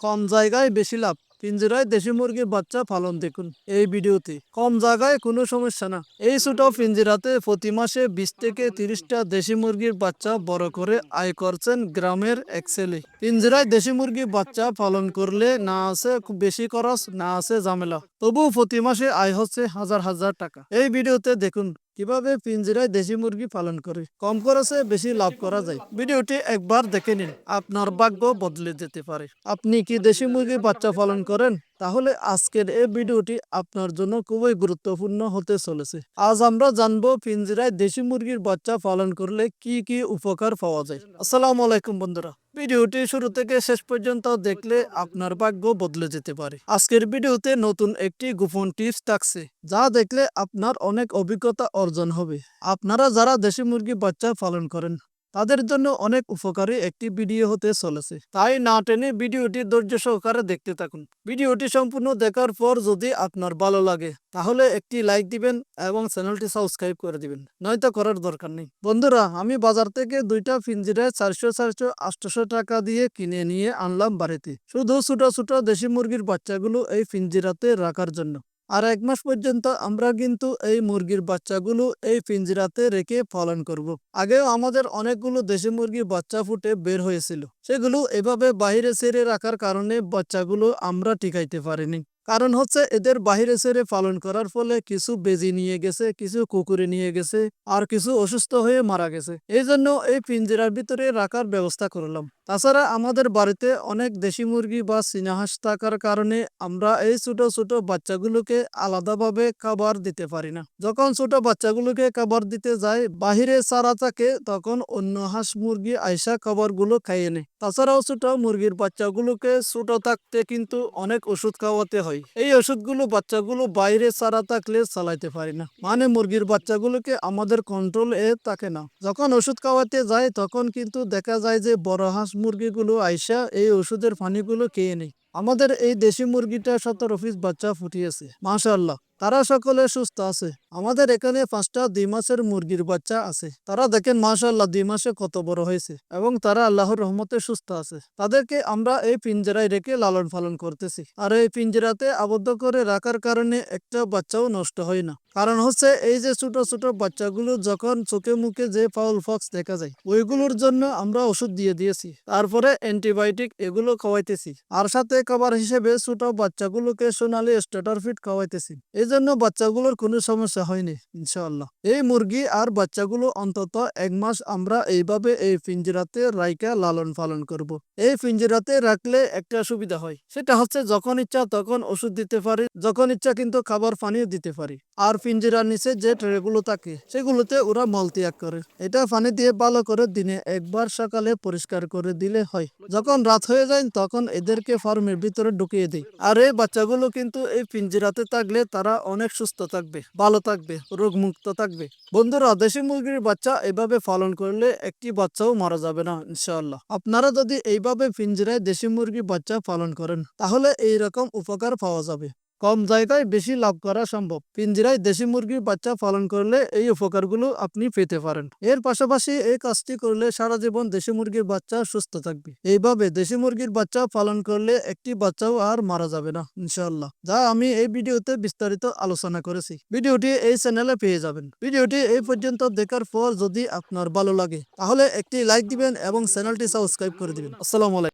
কম জায়গায় বেশি লাভ। পিঞ্জিরায় দেশি মুরগির বাচ্চা পালন দেখুন এই ভিডিওতে। কম জায়গায় কোনো সমস্যা না। এই ছোট পিঞ্জিরাতে প্রতি মাসে বিশ থেকে তিরিশটা দেশি মুরগির বাচ্চা বড় করে আয় করছেন গ্রামের এক ছেলে। পিঞ্জিরায় দেশি মুরগির বাচ্চা পালন করলে না আছে বেশি খরচ, না আছে ঝামেলা। তবু প্রতি মাসে আয় হচ্ছে হাজার হাজার টাকা। এই ভিডিওতে দেখুন কীভাবে পিঞ্জিরায় দেশি মুরগি পালন করে। কম খরচে বেশি লাভ করা যায়। ভিডিওটি একবার দেখে নিন, আপনার ভাগ্য বদলে যেতে পারে। আপনি কি দেশি মুরগি বাচ্চা পালন করেন? তাহলে আজকের এই ভিডিওটি আপনার জন্য খুবই গুরুত্বপূর্ণ হতে চলেছে। আজ আমরা জানব পিঞ্জিরায় দেশি মুরগির বাচ্চা পালন করলে কি কি উপকার পাওয়া যায়। আসসালামু আলাইকুম বন্ধুরা। ভিডিওটি শুরু থেকে শেষ পর্যন্ত দেখলে আপনার ভাগ্য বদলে যেতে পারে। আজকের ভিডিওতে নতুন একটি গোপন টিপস থাকছে, যা দেখলে আপনার অনেক অভিজ্ঞতা অর্জন হবে। আপনারা যারা দেশি মুরগি বাচ্চা পালন করেন তাদের জন্য অনেক উপকারী একটি ভিডিও হতে চলেছে। তাই না টেনে ভিডিওটি ধৈর্য সহকারে দেখতে থাকুন। ভিডিওটি সম্পূর্ণ দেখার পর যদি আপনার ভালো লাগে, তাহলে একটি লাইক দিবেন এবং চ্যানেলটি সাবস্ক্রাইব করে দিবেন। নয়তো করার দরকার নেই। বন্ধুরা, আমি বাজার থেকে দুইটা পিঞ্জিরায় চারশো চারশো আটশো টাকা দিয়ে কিনে নিয়ে আনলাম বাড়িতে। শুধু ছোট ছোট দেশি মুরগির বাচ্চাগুলো এই পিঞ্জিরাতে রাখার জন্য। আর এক মাস পর্যন্ত আমরা কিন্তু এই মুরগির বাচ্চাগুলো এই পিঞ্জিরাতে রেখে পালন করব। আগেও আমাদের অনেকগুলো দেশি মুরগির বাচ্চা ফুটে বের হয়েছিল। সেগুলো এভাবে বাইরে ছেড়ে রাখার কারণে বাচ্চাগুলো আমরা টিকাইতে পারিনি। কারণ হচ্ছে এদের বাহিরে ছেড়ে পালন করার ফলে কিছু বেজি নিয়ে গেছে, কিছু কুকুরে নিয়ে গেছে আর কিছু অসুস্থ হয়ে মারা গেছে। এই জন্য এই পিঞ্জিরার ভিতরে রাখার ব্যবস্থা করলাম। তাছাড়া আমাদের বাড়িতে অনেক দেশি মুরগি বা চীনাহাঁস থাকার কারণে আমরা এই ছোট ছোট বাচ্চাগুলোকে আলাদাভাবে খাবার দিতে পারি না। যখন ছোট বাচ্চাগুলোকে খাবার দিতে যায়, বাহিরে সারা থাকে, তখন অন্য হাঁস মুরগি আইসা খাবারগুলো খাইয়ে নেয়। তাছাড়াও ছোট মুরগির বাচ্চাগুলোকে ছোট থাকতে কিন্তু অনেক ওষুধ খাওয়াতে হয়। এই ওষুধগুলো বাচ্চাগুলো বাইরে সারা থাকলে চালাইতে পারি না। মানে মুরগির বাচ্চাগুলোকে আমাদের কন্ট্রোল এ থাকে না। যখন ওষুধ খাওয়াতে যায়, তখন কিন্তু দেখা যায় যে বড় হাঁস মুরগিগুলো আইসা এই ওষুধের পানিগুলো খেয়ে নেই। আমাদের এই দেশি মুরগিটা সতেরো পিস বাচ্চা ফুটিয়েছে, মাশাআল্লাহ। তারা সকলে সুস্থ আছে। আমাদের এখানে পাঁচটা দুই মাসের মুরগির বাচ্চা আছে। তারা দেখেন, মাশাআল্লাহ, দুই মাসে কত বড় হয়েছে এবং তারা আল্লাহর রহমতে সুস্থ আছে। তাদেরকে আমরা এই পিঞ্জরায় রেখে লালন পালন করতেছি। আর এই পিঞ্জরাতে আবদ্ধ করে রাখার কারণে একটা বাচ্চাও নষ্ট হয় না। কারণ হচ্ছে, এই যে ছোট ছোট বাচ্চাগুলো যখন চোখে মুখে যে ফাউল ফক্স দেখা যায়, ওইগুলোর জন্য আমরা ওষুধ দিয়ে দিয়েছি। তারপরে অ্যান্টিবায়োটিক এগুলো খাওয়াইতেছি। আর সাথে খাবার হিসেবে ছোট বাচ্চাগুলোকে সোনালি স্টার্টার ফিট খাওয়াইতেছি। এই জন্য বাচ্চাগুলোর কোনো সমস্যা হয়নি, ইনশাআল্লাহ। এই মুরগি আর বাচ্চাগুলো অন্তত এক মাস আমরা এইভাবে এই পিঞ্জিরাতে রাইকা লালন পালন করব। এই পিঞ্জিরাতে রাখলে একটা সুবিধা হয়, সেটা হচ্ছে যখন ইচ্ছা তখন ওষুধ দিতে পারি, যখন ইচ্ছা কিন্তু খাবার পানিও দিতে পারি। আর পিঞ্জিরার নিচে যে ট্রেগুলো থাকে, সেগুলোতে ওরা মল ত্যাগ করে। এটা পানি দিয়ে ভালো করে দিনে একবার সকালে পরিষ্কার করে দিলে হয়। যখন রাত হয়ে যায় তখন এদেরকে ফার্মের ভিতরে ঢুকিয়ে দিই। আর এই বাচ্চাগুলো কিন্তু এই পিঞ্জিরাতে থাকলে তারা অনেক সুস্থ থাকবে, ভালো থাকবে, রোগমুক্ত থাকবে। বন্ধুরা, দেশি মুরগির বাচ্চা এভাবে পালন করলে একটি বাচ্চাও মারা যাবে না, ইনশাআল্লাহ। আপনারা যদি এইভাবে পিঞ্জিরায় দেশি মুরগির বাচ্চা পালন করেন, তাহলে এই রকম উপকার পাওয়া যাবে। কম জায়গায় বেশি লাভ করা সম্ভব। পিঞ্জিরায় দেশি মুরগির বাচ্চা পালন করলে এই উপকারগুলো আপনি পেতে পারেন। এর পাশাপাশি এই কাজটি করলে সারা জীবন দেশি মুরগির বাচ্চা সুস্থ থাকবে। এইভাবে দেশি মুরগির বাচ্চা পালন করলে একটি বাচ্চাও আর মারা যাবে না, ইনশাআল্লাহ। যা আমি এই ভিডিওতে বিস্তারিত আলোচনা করেছি। ভিডিওটি এই চ্যানেলে পেয়ে যাবেন। ভিডিওটি এই পর্যন্ত দেখার পর যদি আপনার ভালো লাগে, তাহলে একটি লাইক দিবেন এবং চ্যানেলটি সাবস্ক্রাইব করে দিবেন। আসসালামু আলাইকুম।